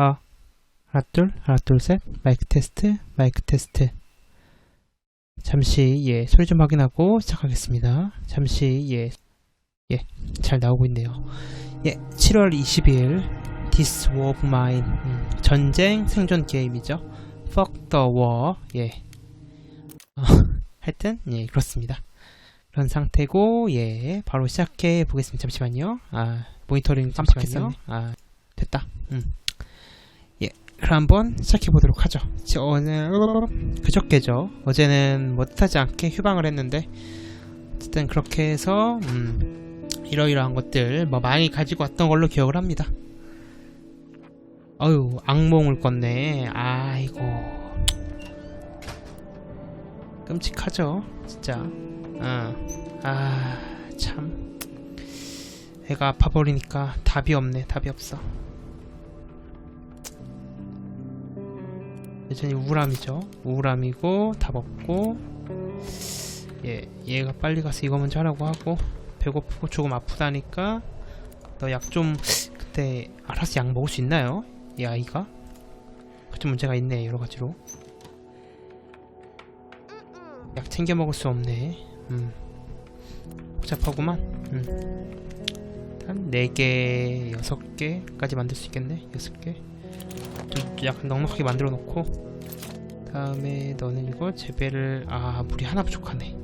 아, 하나, 둘, 하나, 둘, 셋. 마이크 테스트, 마이크 테스트. 잠시, 예, 소리 좀 확인하고 시작하겠습니다. 잠시, 예, 예, 잘 나오고 있네요. 예, 7월 20일, This War of Mine. 음, 전쟁 생존 게임이죠. Fuck the War. 예. 어, 하여튼, 예, 그렇습니다. 그런 상태고, 예, 바로 시작해 보겠습니다. 잠시만요. 아, 모니터링 깜빡했었네. 아, 됐다. 음. 예, 그럼 한번 시작해 보도록 하죠. 저 오늘 그저께죠. 어제는 못하지 않게 휴방을 했는데 어쨌든 그렇게 해서 음, 이러이러한 것들 뭐 많이 가지고 왔던 걸로 기억을 합니다. 어유 악몽을 꿨네. 아이고 끔찍하죠, 진짜. 어. 아, 참. 애가 아파버리니까 답이 없네, 답이 없어. 여전히 우울함이죠. 우울함이고 답 없고 예, 얘가 빨리 가서 이거 먼저 하라고 하고 배고프고 조금 아프다니까 너 약 좀 그때 알아서 약 먹을 수 있나요? 이 아이가? 좀 문제가 있네 여러 가지로 약 챙겨 먹을 수 없네 음 복잡하구만 음. 한 4개, 6개까지 만들 수 있겠네 6개 좀 약간 넉넉하게 만들어 놓고 다음에 너는 이거 재배를 아 물이 하나 부족하네.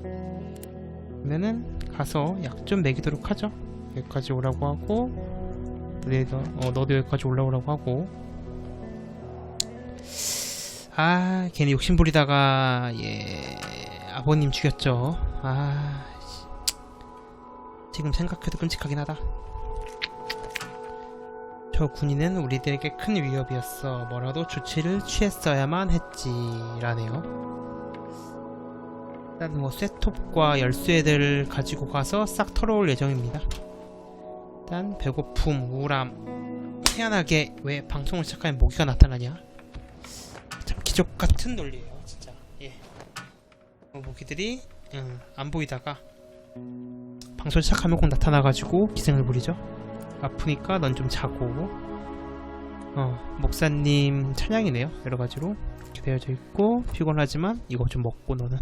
그러면은 가서 약 좀 먹이도록 하죠. 여기까지 오라고 하고 너도, 어, 너도 여기까지 올라오라고 하고. 아 괜히 욕심 부리다가 예 아버님 죽였죠. 아 씨. 지금 생각해도 끔찍하긴 하다 저 군인은 우리들에게 큰 위협이었어. 뭐라도 조치를 취했어야만 했지라네요. 일단 뭐 쇠톱과 열쇠들을 가지고 가서 싹 털어올 예정입니다. 일단 배고픔, 우울함, 희한하게 왜 방송을 시작하면 모기가 나타나냐? 참 기적 같은 논리예요, 진짜. 예. 뭐 모기들이 음, 안 보이다가 방송 시작하면 꼭 나타나가지고 기생을 부리죠. 아프니까 넌 좀 자고. 어 목사님 찬양이네요 여러 가지로. 이렇게 되어져 있고 피곤하지만 이거 좀 먹고 너는.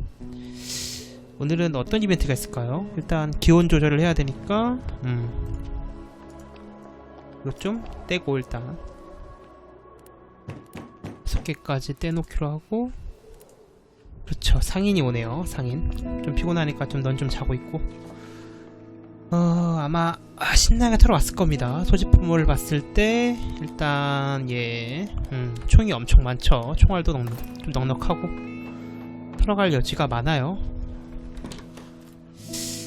오늘은 어떤 이벤트가 있을까요? 일단 기온 조절을 해야 되니까 음. 이거 좀 떼고 일단. 6개까지 떼놓기로 하고. 그렇죠. 상인이 오네요 상인. 좀 피곤하니까 좀 넌좀 자고 있고 어, 아마 아, 신나게 털어 왔을 겁니다. 소지품을 봤을 때 일단 예, 음, 총이 엄청 많죠. 총알도 넉넉, 좀 넉넉하고 털어갈 여지가 많아요.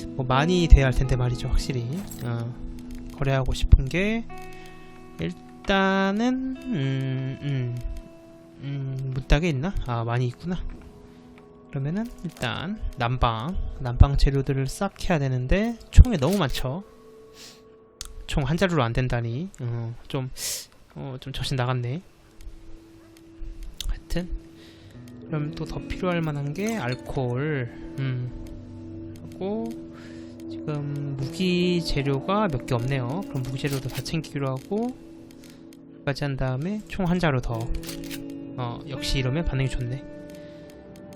뭐 많이 돼야 할 텐데 말이죠, 확실히. 어, 거래하고 싶은 게 일단은 음, 음, 음, 문짝에 있나? 아, 많이 있구나. 그러면은 일단 난방 난방 재료들을 싹 해야 되는데 총이 너무 많죠? 총 한 자루로 안 된다니. 어, 좀 어, 좀 정신 나갔네. 하여튼 그럼 또 더 필요할 만한 게 알코올. 음. 하고 지금 무기 재료가 몇 개 없네요. 그럼 무기 재료도 다 챙기기로 하고 까지 한 다음에 총 한 자루 더. 어, 역시 이러면 반응이 좋네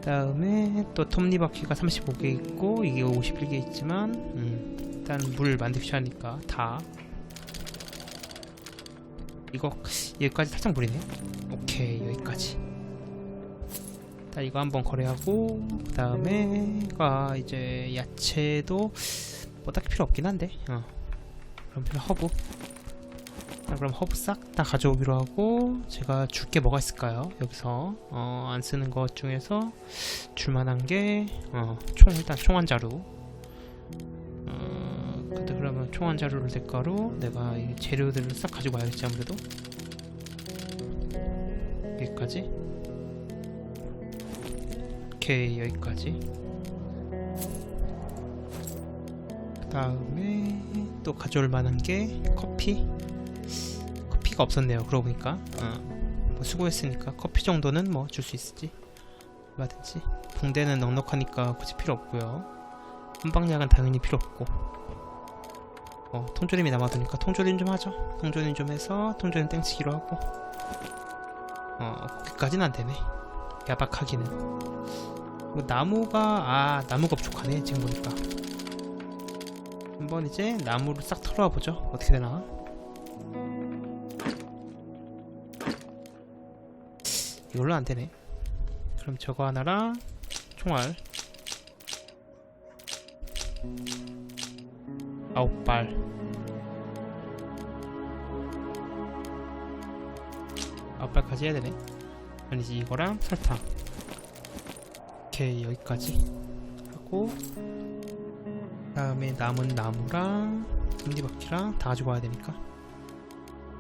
다음에 또 톱니바퀴가 35개 있고 이게 51개 있지만 음, 일단 물 만들기 하니까 다. 이거 여기까지 살짝 무리네. 오케이 여기까지. 자 이거 한번 거래하고 그 다음에가 이제 야채도 뭐 딱히 필요 없긴 한데. 어. 그럼 필요 허브. 자, 그럼 허브 싹 다 가져오기로 하고 제가 줄 게 뭐가 있을까요? 여기서. 어, 안 쓰는 것 중에서 줄만한 게 어, 총 일단 총 한 자루. 어, 근데 그러면 총 한 자루를 대가로 내가 이 재료들을 싹 가지고 와야겠지 아무래도? 여기까지? 오케이 여기까지. 그 다음에 또 가져올 만한 게 커피 커피가 없었네요. 그러고 보니까 어, 뭐 수고했으니까 커피 정도는 뭐 줄 수 있을지 얼마든지 붕대는 넉넉하니까 굳이 필요 없고요. 한방약은 당연히 필요 없고 어, 통조림이 남아도니까 통조림 좀 하죠. 통조림 좀 해서 통조림 땡치기로 하고. 어, 거기까지는 안 되네. 야박하기는. 뭐 나무가, 아, 나무가 부족하네. 지금 보니까. 한번 이제 나무를 싹 털어와 보죠. 어떻게 되나. 이걸로 안 되네. 그럼 저거 하나랑 총알. 아홉 발. 아홉 발까지 해야 되네. 아니지 이거랑 설탕. 오케이 여기까지 하고 다음에 남은 나무랑 금디바퀴랑 다 와야 되니까.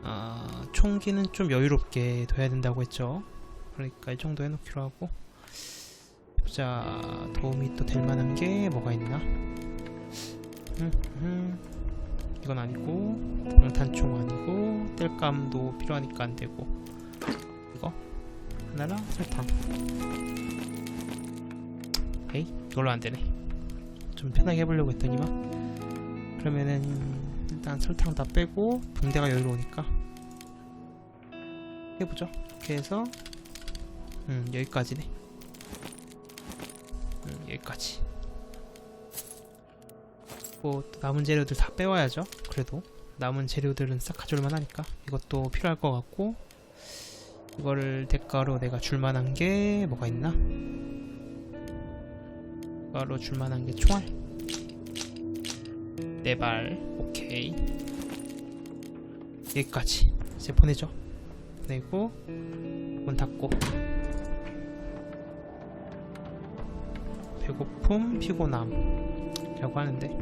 아 총기는 좀 여유롭게 둬야 된다고 했죠. 그러니까 이 정도 해놓기로 하고. 자. 도움이 또 될 만한 게 뭐가 있나? 이건 아니고 방탄총 아니고 땔감도 필요하니까 안 되고. 이거? 하나랑 설탕. 에이 이걸로 안 되네. 좀 편하게 해보려고 했더니만 그러면은 일단 설탕 다 빼고 붕대가 여유로우니까. 해보죠. 이렇게 해서 음 여기까지네. 음 여기까지. 뭐또 남은 재료들 다 빼와야죠. 그래도. 남은 재료들은 싹 가져올만 하니까. 이것도 필요할 것 같고 이거를 대가로 내가 줄만한 게 뭐가 있나? 대가로 줄만한 게 총알. 네 발 오케이. 여기까지. 이제 보내죠. 보내고 문 닫고 배고픔 피곤함 라고 하는데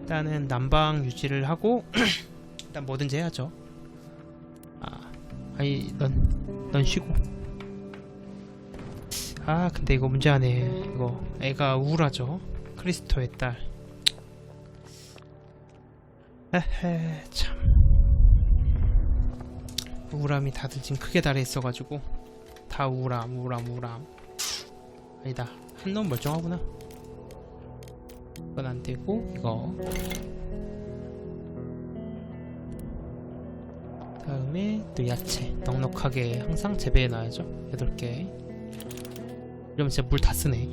일단은 난방 유지를 하고 일단 뭐든지 해야죠. 아 아니 넌, 넌 쉬고. 아 근데 이거 문제하네 이거 애가 우울하죠. 크리스토의 딸. 에헤 참. 우울함이 다들 지금 크게 달해 있어가지고 다 우울함 우울함 우울함. 아니다 한놈 멀쩡하구나. 이건 안 되고 이거. 다음에 또 야채. 넉넉하게 항상 재배해 놔야죠. 8개. 이러면 진짜 물 다 쓰네.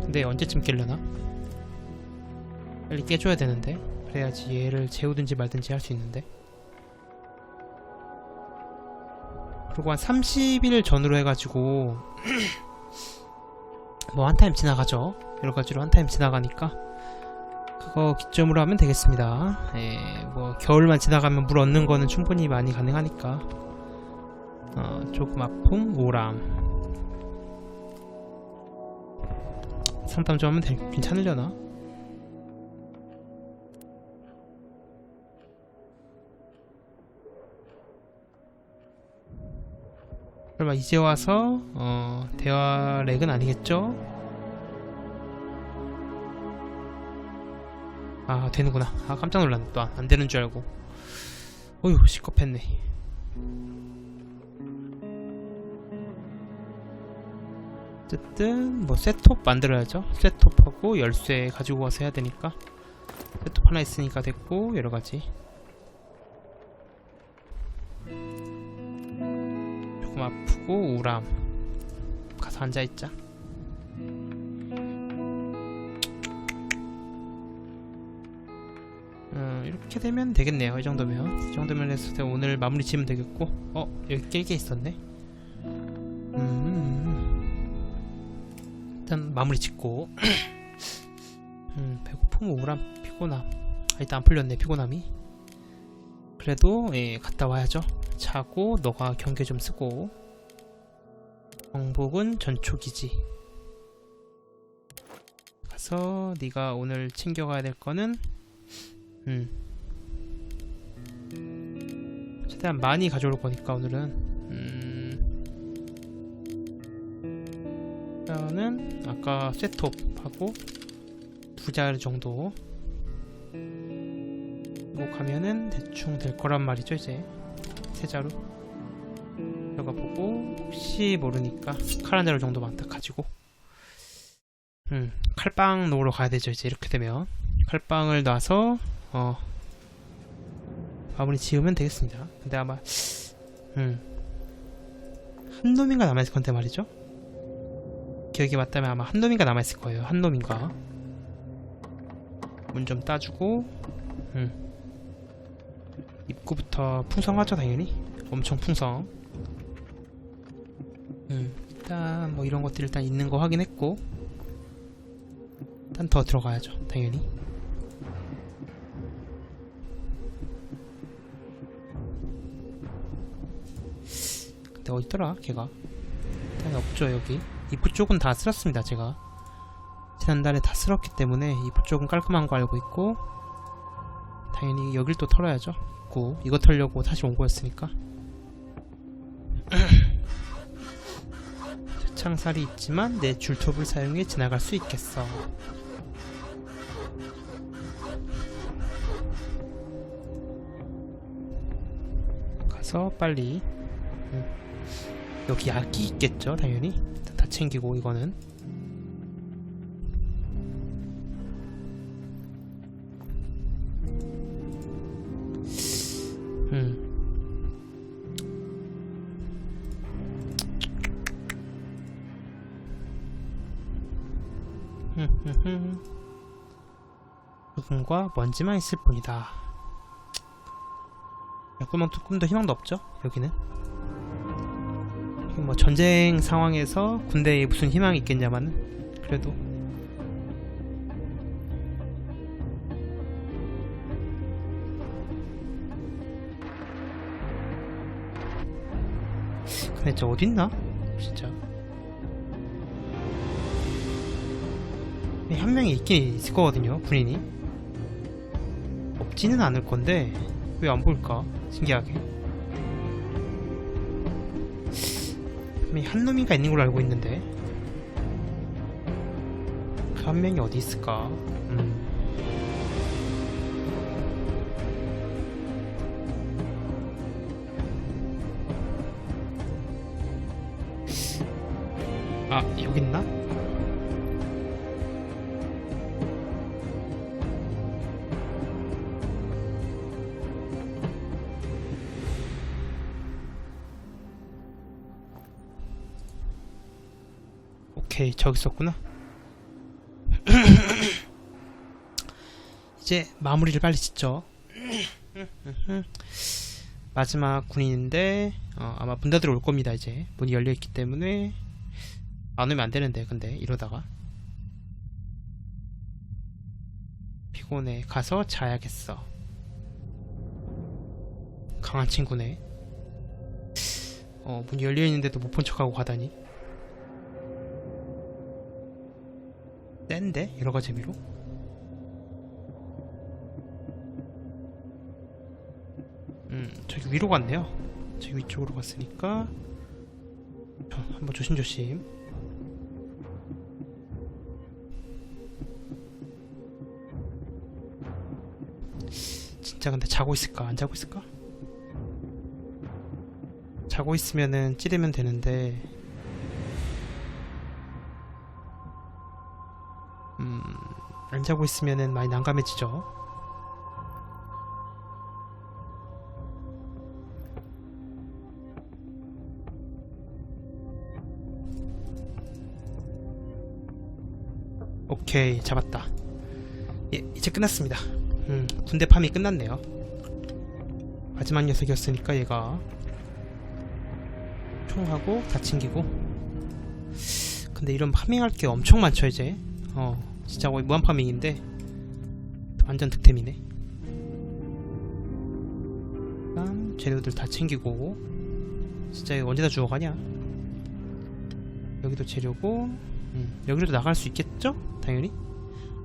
근데 언제쯤 깰려나? 빨리 깨줘야 되는데. 그래야지 얘를 재우든지 말든지 할 수 있는데 그리고 한 30일 전으로 해가지고 뭐 한 타임 지나가죠. 여러 가지로 한 타임 지나가니까 그거 기점으로 하면 되겠습니다. 예, 뭐 겨울만 지나가면 물 얻는 거는 충분히 많이 가능하니까. 어, 조금 아픔 우람. 상담 좀 하면 될, 괜찮으려나? 설마 이제 와서 어, 대화 렉은 아니겠죠? 아 되는구나. 아 깜짝 놀랐네. 또 안 되는 줄 알고. 어휴 시겁했네. 어쨌든 뭐 셋톱 만들어야죠. 셋톱하고 열쇠 가지고 와서 해야 되니까. 셋톱 하나 있으니까 됐고 여러가지 아프고 우울함. 가서 앉아있자. 음, 이렇게 되면 되겠네요. 이 정도면. 이 정도면 해서 오늘 마무리 지으면 되겠고. 어 여기 깰게 있었네. 음, 일단 마무리 짓고. 음, 배고픔 우울함 피곤함. 아, 일단 안 풀렸네 피곤함이. 그래도 예, 갔다 와야죠. 자고 너가 경계 좀 쓰고 정복은 전초기지. 가서 네가 오늘 챙겨가야 될 거는 음. 최대한 많이 가져올 거니까 오늘은. 음. 일단은 아까 셋톱하고 두 자리 정도. 이거 가면은 대충 될 거란 말이죠 이제. 세 자루 들어가 보고 혹시 모르니까 칼한 자루 정도만 딱 가지고 음, 칼빵 놓으러 가야 되죠. 이제 이렇게 되면 칼빵을 놔서 어 마무리 지으면 되겠습니다. 근데 아마 음, 한 놈인가 남아있을 건데 말이죠. 기억이 맞다면 아마 한 놈인가 남아있을 거예요. 한 놈인가. 문 좀 따주고 음. 입구부터 풍성하죠 당연히 엄청 풍성 음, 일단 뭐 이런 것들 일단 있는 거 확인했고 일단 더 들어가야죠 당연히. 근데 어딨더라 걔가? 일단 없죠 여기. 입구 쪽은 다 쓸었습니다 제가. 지난달에 다 쓸었기 때문에 입구 쪽은 깔끔한 거 알고 있고 당연히 여길 또 털어야죠. 있고 이거 털려고 다시 온 거였으니까 창살이 있지만 내 줄톱을 사용해 지나갈 수 있겠어. 가서 빨리. 음. 여기 약이 있겠죠 당연히? 다 챙기고 이거는 누군가 먼지만 있을 뿐이다. 꿈은 조금 더 희망도 없죠. 여기는. 여기 뭐 전쟁 상황에서 군대에 무슨 희망이 있겠냐마는 그래도 근데 저 어딨나? 진짜 한 명이 있긴 있을 거거든요 군인이. 없지는 않을 건데 왜 안 보일까? 신기하게. 한 놈인가 있는 걸로 알고 있는데. 그 한 명이 어디 있을까? 음. 아 여기 있나? 오케이 저기 있었구나. 이제 마무리를 빨리 짓죠. 마지막 군인인데 어, 아마 문 닫으러 올 겁니다 이제. 문이 열려있기 때문에. 안 오면 안 되는데 근데 이러다가. 피곤해. 가서 자야겠어. 강한 친구네. 어 문이 열려있는데도 못 본 척하고 가다니 센데? 여러가 재미로? 음 저기 위로 갔네요. 저기 위쪽으로 갔으니까. 자, 한번 조심조심. 진짜 근데 자고 있을까? 안 자고 있을까? 자고 있으면은 찌르면 되는데 안 자고 있으면은 많이 난감해지죠. 오케이, 잡았다. 예, 이제 끝났습니다. 음, 군대 팜이 끝났네요. 마지막 녀석이었으니까 얘가 총하고 다 챙기고 근데 이런 파밍할 게 엄청 많죠 이제 어 진짜 거의 무한 파밍인데 완전 득템이네. 그다음 재료들 다 챙기고 진짜 이거 언제 다 주워가냐? 여기도 재료고. 음, 여기로도 나갈 수 있겠죠? 당연히?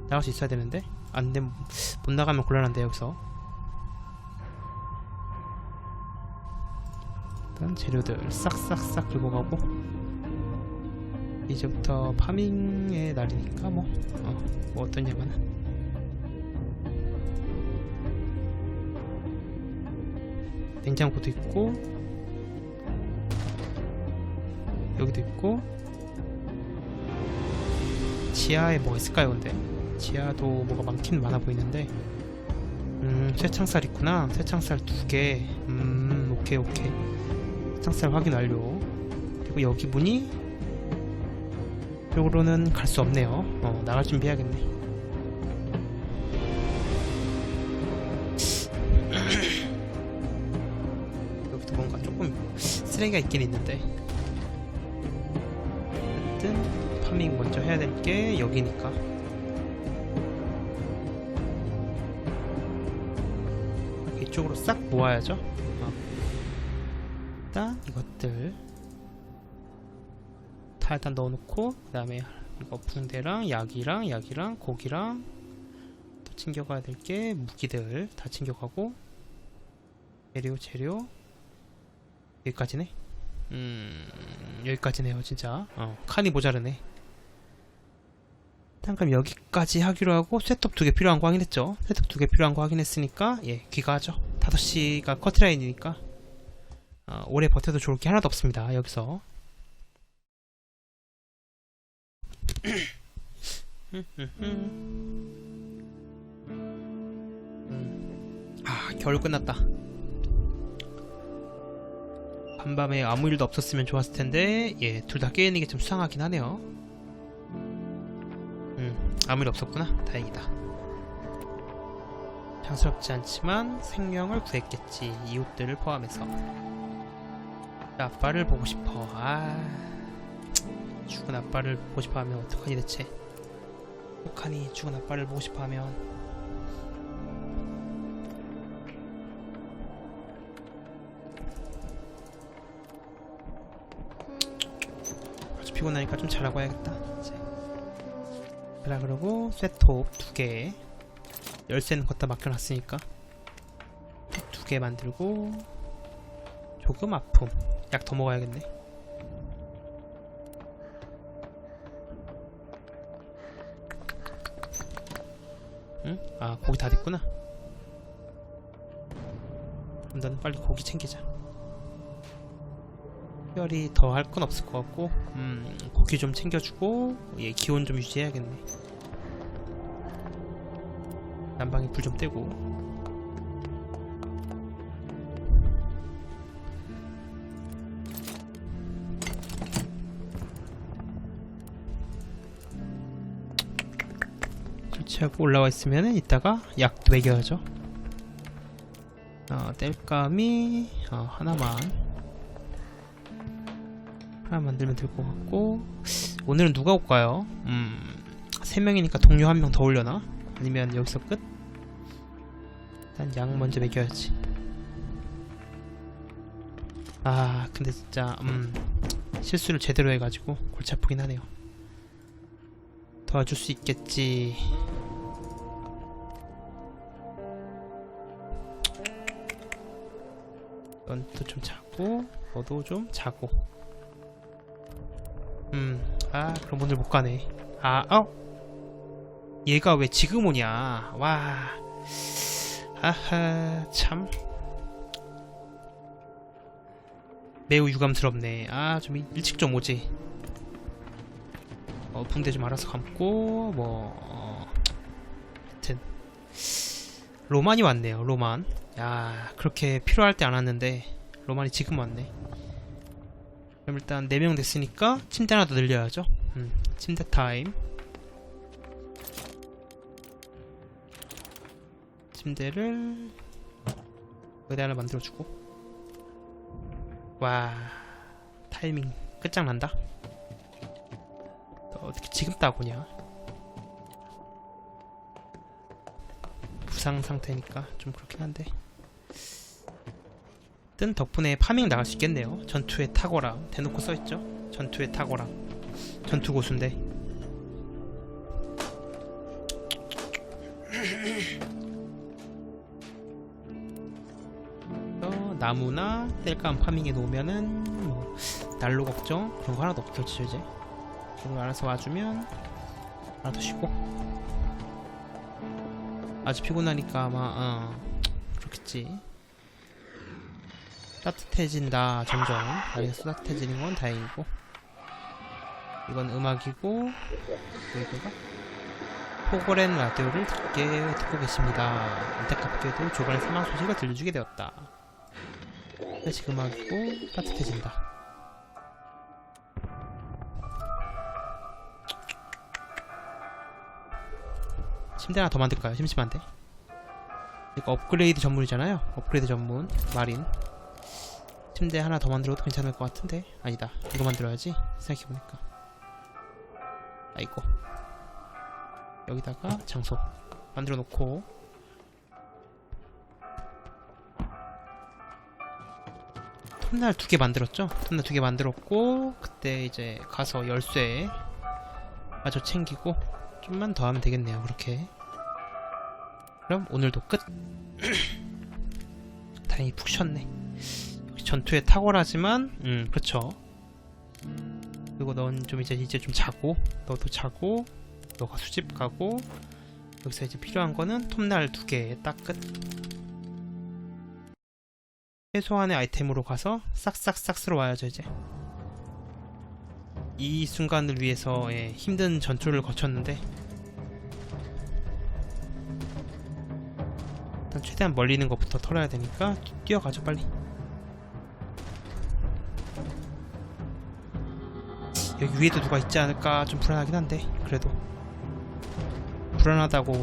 나갈 수 있어야 되는데. 안되면 못 나가면 곤란한데 여기서. 일단 재료들 싹싹싹 들고 가고 이제부터 파밍의 날이니까 뭐, 어, 뭐 어떠냐면. 냉장고도 있고 여기도 있고. 지하에 뭐가 있을까요 근데? 지하도 뭐가 많긴 많아 보이는데. 음 쇠창살 있구나. 쇠창살 두개음 오케이 오케이. 쇠창살 확인 완료. 그리고 여기 문이 이쪽으로는 갈 수 없네요. 어 나갈 준비해야겠네. 여기도 뭔가 조금 쓰레기가 있긴 있는데. 어쨌든 파밍 먼저 해야 될 게 여기니까. 이쪽으로 싹 모아야죠. 어. 일단 이것들 다 일단 넣어놓고 그 다음에 이거 붕대랑 약이랑 약이랑 고기랑 또 챙겨가야 될 게 무기들 다 챙겨가고 재료 재료. 여기까지네? 음 여기까지네요 진짜. 어. 칸이 모자르네. 일단 그럼 여기까지 하기로 하고 셋톱 두 개 필요한 거 확인했죠? 셋톱 두 개 필요한 거 확인했으니까 예 귀가하죠. 5시가 커트라인이니까 어, 오래 버텨도 좋을 게 하나도 없습니다 여기서 아 겨울 끝났다. 밤밤에 아무 일도 없었으면 좋았을 텐데 예 둘 다 깨있는 게 좀 수상하긴 하네요. 음 아무 일 없었구나. 다행이다. 장스럽지 않지만 생명을 구했겠지 이웃들을 포함해서. 아빠를 보고 싶어. 아 죽은 아빠를 보고 싶어 하면 어떡하니 대체? 어떡하니 죽은 아빠를 보고 싶어 하면? 아주 피곤하니까 좀 자라고 해야겠다 이제. 그래 그러고 쇠톱 두개. 열쇠는 걷다 맡겨놨으니까. 두 개 만들고 조금 아픔. 약 더 먹어야겠네 아 고기 다 됐구나. 그럼 너는 빨리 고기 챙기자. 특별히 더 할 건 없을 것 같고 음 고기 좀 챙겨주고 얘 기온 좀 유지해야겠네. 난방에 불 좀 떼고 설치하고 올라와 있으면은 이따가 약도 먹여야죠 어, 땔감이 어, 하나만 하나 만들면 될 것 같고 오늘은 누가 올까요? 음, 세 명이니까 동료 한 명 더 올려나? 아니면 여기서 끝? 일단 양 먼저 먹여야지 아 근데 진짜 음 실수를 제대로 해가지고 골치 아프긴 하네요 도와줄 수 있겠지. 넌도 좀 자고 너도 좀 자고. 음아 그럼 오늘 못 가네. 아 어? 얘가 왜 지금 오냐? 와. 아하 참. 매우 유감스럽네. 아 좀 일찍 좀 오지 어 붕대 좀 알아서 감고 뭐 어, 하여튼. 로만이 왔네요 로만. 야 그렇게 필요할 때 안 왔는데 로만이 지금 왔네. 그럼 일단 4명 됐으니까 침대 하나 더 늘려야죠. 음, 침대 타임. 침대를 여기다 하나 만들어주고. 와 타이밍 끝장난다. 너 어떻게 지금 따고냐? 부상 상태니까 좀 그렇긴 한데. 뜬 덕분에 파밍 나갈 수 있겠네요. 전투의 탁월함. 대놓고 써있죠? 전투의 탁월함. 전투 고수인데. 어, 나무나 땔감 파밍해 놓으면은 뭐 난로 걱정? 그런 거 하나도 없겠죠 이제 그걸 알아서 와주면 하나 더 쉬고 아주 피곤하니까 아마 어, 그렇겠지 따뜻해진다 점점 날이 따뜻해지는 건 다행이고 이건 음악이고 여기가 포고렌 라디오를 듣게 듣고 계십니다. 안타깝게도 조반의 사망 소식을 들려주게 되었다. 클래식 음악이고 따뜻해진다. 침대 하나 더 만들까요? 심심한데. 이거 업그레이드 전문이잖아요. 업그레이드 전문 마린. 침대 하나 더 만들어도 괜찮을 것 같은데 아니다. 이거 만들어야지. 생각해보니까. 아이고. 여기다가 장소 만들어 놓고 톱날 두 개 만들었죠? 톱날 두 개 만들었고 그때 이제 가서 열쇠 마저 챙기고 좀만 더 하면 되겠네요 그렇게 그럼 오늘도 끝 다행히 푹 쉬었네 역시 전투에 탁월하지만 음 그렇죠 그리고 넌 좀 이제 이제 좀 자고 너도 자고 너가 수집 가고 여기서 이제 필요한 거는 톱날 두 개 딱 끝. 최소한의 아이템으로 가서 싹싹싹 쓸어 와야죠 이제. 이 순간을 위해서 예, 힘든 전투를 거쳤는데 최대한 멀리 있는 것부터 털어야 되니까 뛰어가죠 빨리. 여기 위에도 누가 있지 않을까 좀 불안하긴 한데 그래도 불안하다고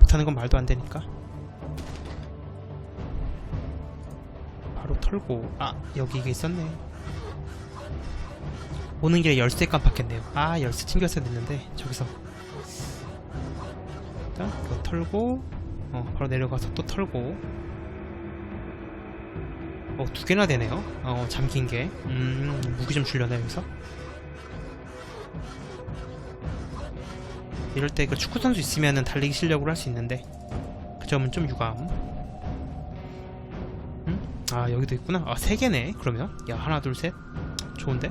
못하는 건 말도 안 되니까. 바로 털고 아 여기 이게 있었네. 오는 길에 열쇠 깜빡했네요. 아 열쇠 챙겼어야 됐는데 저기서 일단 이거 털고 어 바로 내려가서 또 털고 어 두 개나 되네요. 어 잠긴 게. 음 무기 좀 줄려나 여기서? 이럴 때 그 축구 선수 있으면은 달리기 실력으로 할 수 있는데 그 점은 좀 유감. 응? 아 여기도 있구나. 아 세 개네. 그러면 야 하나 둘 셋. 좋은데?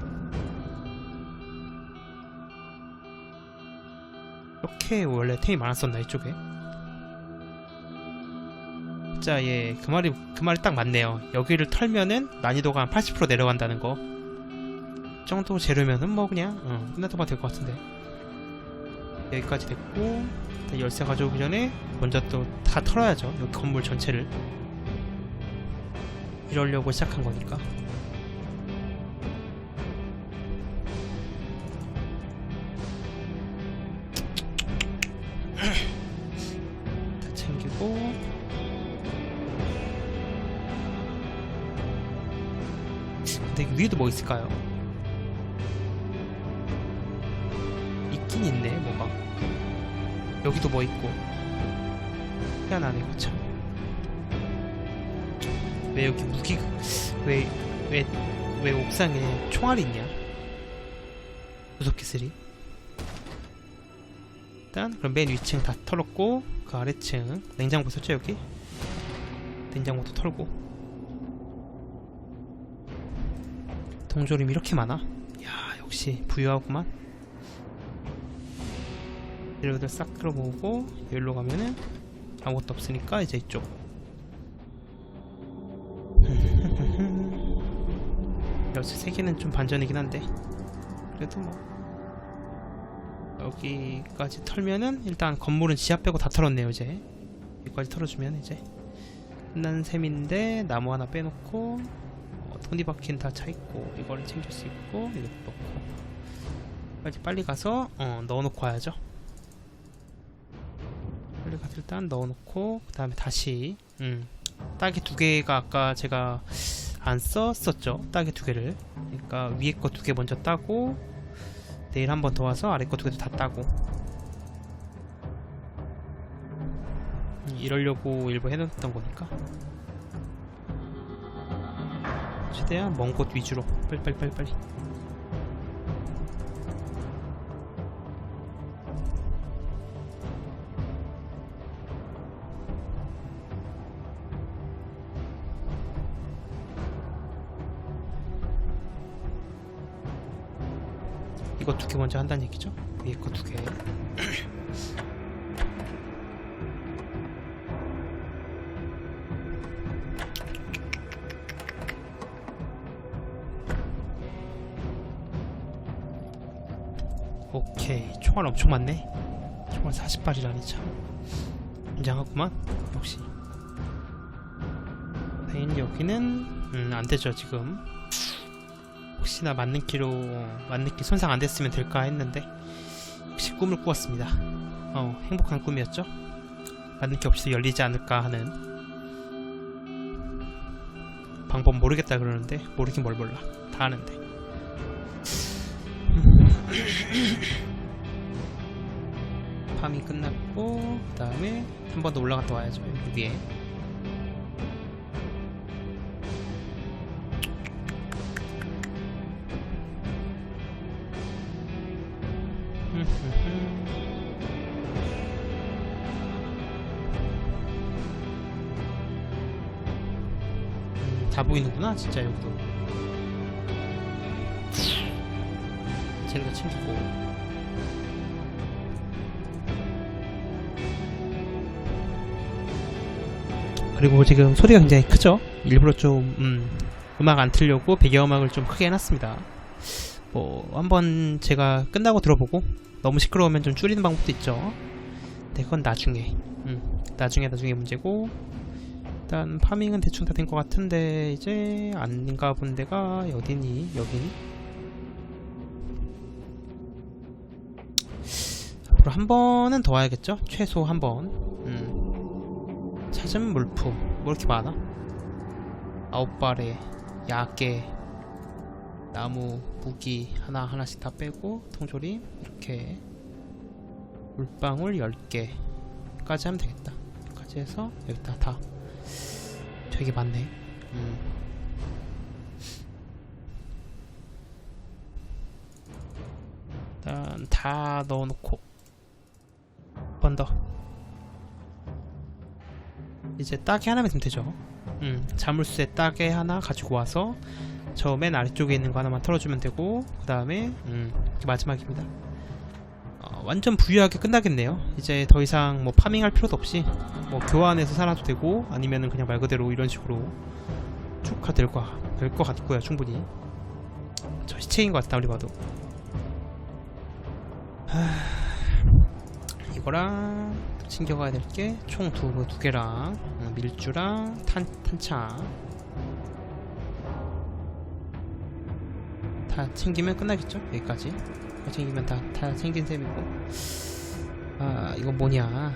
이렇게 원래 템이 많았었나 이쪽에? 자, 예, 그 말이 그 말이 딱 맞네요. 여기를 털면은 난이도가 한 80% 내려간다는 거. 이 정도 재료면은 뭐 그냥 어, 끝나도 될것 같은데. 여기까지 됐고 일단 열쇠 가져오기 전에 먼저 또 다 털어야죠 여기 건물 전체를 이러려고 시작한 거니까 위에도 뭐 있을까요? 있긴 있네 뭐가. 여기도 뭐 있고. 희한하네 거참 왜 여기 무기 왜 왜 왜 옥상에 총알이 있냐? 구속기술이? 일단 그럼 맨 위층 다 털었고 그 아래층 냉장고 있었죠 여기? 냉장고도 털고 동조림이 이렇게 많아? 야 역시 부유하구만. 재료들 싹 끌어모으고 여기로 가면은 아무것도 없으니까 이제 이쪽. 열쇠 세 개는 좀 반전이긴 한데. 그래도 뭐. 여기까지 털면은 일단 건물은 지하 빼고 다 털었네요 이제. 여기까지 털어주면 이제 끝난 셈인데 나무 하나 빼놓고 어, 토니바퀴는 다 차있고 이거를 챙길 수 있고 이것도 넣고. 빨리 빨리 가서 어, 넣어놓고 와야죠. 빨리 가서 일단 넣어놓고 그 다음에 다시 음, 딸기 두 개가 아까 제가 안 썼었죠? 딸기 두 개를. 그러니까 위에 거 두 개 먼저 따고 내일 한 번 더 와서 아래 거 두 개도 다 따고. 음, 이러려고 일부 해놓았던 거니까 최대한 먼 곳 위주로 빨리빨리 빨리 빨리 이거 두 개 먼저 한다는 얘기죠? 위에 거 두 개. 총알 엄청 많네. 총알 40발이라니 참. 굉장하구만. 역시. 당연히 여기는 음, 안 되죠 지금. 혹시나 맞는 키로 맞는 키 손상 안 됐으면 될까 했는데 역시 꿈을 꾸었습니다. 어 행복한 꿈이었죠. 맞는 키 없이도 열리지 않을까 하는 방법 모르겠다 그러는데 모르긴 뭘 몰라 다 아는데. 밤이 끝났고 그 다음에 한 번 더 올라갔다 와야죠 여기 위에. 음, 다 보이는구나 진짜 여기도. 쟤네가 챙기고 그리고 지금 소리가 굉장히 크죠? 일부러 좀 음, 음악 안 틀려고 배경음악을 좀 크게 해놨습니다. 뭐 한번 제가 끝나고 들어보고 너무 시끄러우면 좀 줄이는 방법도 있죠. 네, 그건 나중에 음, 나중에 나중에 문제고 일단 파밍은 대충 다 된 것 같은데 이제 안 가 본 데가 어디니? 여긴 앞으로 한 번은 더 와야겠죠? 최소 한 번. 음. 찾은 물품. 뭐 이렇게 많아? 발에 야깨 나무 무기 하나 하나씩 다 빼고 통조림 이렇게. 물방울 10개까지 하면 되겠다. 까지 해서 여기다 다. 되게 많네. 음. 일단 다 넣어놓고. 한 번 더 이제 따개 하나면 되면 되죠. 음, 자물쇠 따개 하나 가지고 와서 저 맨 아래쪽에 있는 거 하나만 털어주면 되고 그 다음에 음, 마지막입니다. 어, 완전 부유하게 끝나겠네요. 이제 더 이상 뭐 파밍할 필요도 없이 뭐 교환해서 살아도 되고 아니면은 그냥 말 그대로 이런 식으로 쭉 가도 될것 같고요. 충분히. 저 시체인 것 같다 우리 봐도. 하... 이거랑 챙겨가야 될 게 총 두 두 개랑 어, 밀주랑 탄 탄창. 다 챙기면 끝나겠죠? 여기까지. 다 챙기면 다 다 챙긴 셈이고. 아 이거 뭐냐.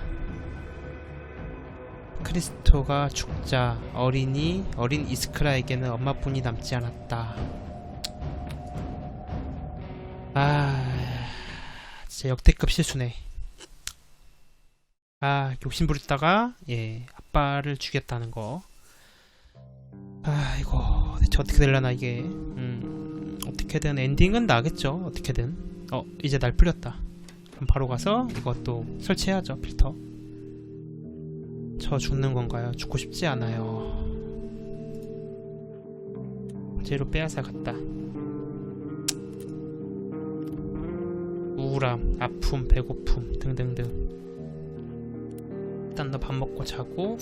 크리스토가 죽자. 어린이 어린 이스크라에게는 엄마뿐이 남지 않았다. 아 진짜 역대급 실수네 아 욕심 부렸다가 예 아빠를 죽였다는 거. 아 이거 대체 어떻게 될려나 이게. 음 어떻게든 엔딩은 나겠죠 어떻게든. 어 이제 날 풀렸다. 그럼 바로 가서 이것도 설치해야죠 필터. 저 죽는 건가요? 죽고 싶지 않아요. 제로 빼앗아 갔다. 우울함, 아픔, 배고픔 등등등. 일단 너 밥 먹고 자고.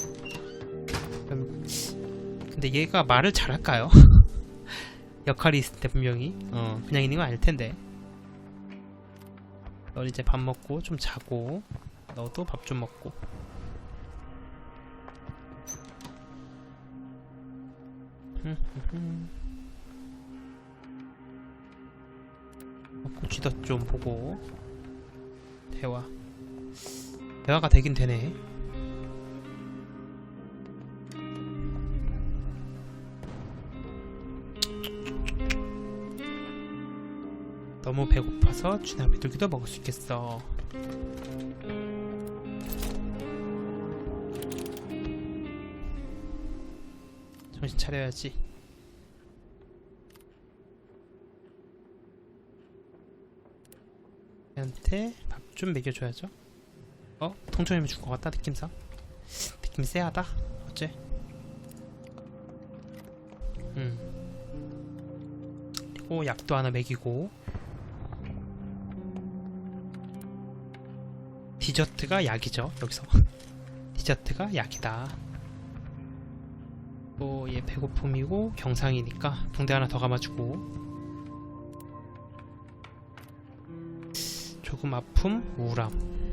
근데 얘가 말을 잘할까요? 역할이 있을 때 분명히. 어 그냥 있는 건 아닐 텐데. 너 이제 밥 먹고 좀 자고. 너도 밥 좀 먹고. 먹고 쥐덧 좀 보고. 대화. 대화가 되긴 되네 너무 배고파서 쥐나 비둘기도 먹을 수 있겠어. 정신 차려야지. 얘한테 밥 좀 먹여줘야죠. 어? 통조림이 줄것 같다 느낌상. 느낌 쎄하다. 어째? 음. 그리고 약도 하나 먹이고 디저트가 약이죠 여기서. 디저트가 약이다. 또 얘 배고픔이고 경상이니까 붕대 하나 더 감아주고. 조금 아픔, 우울함.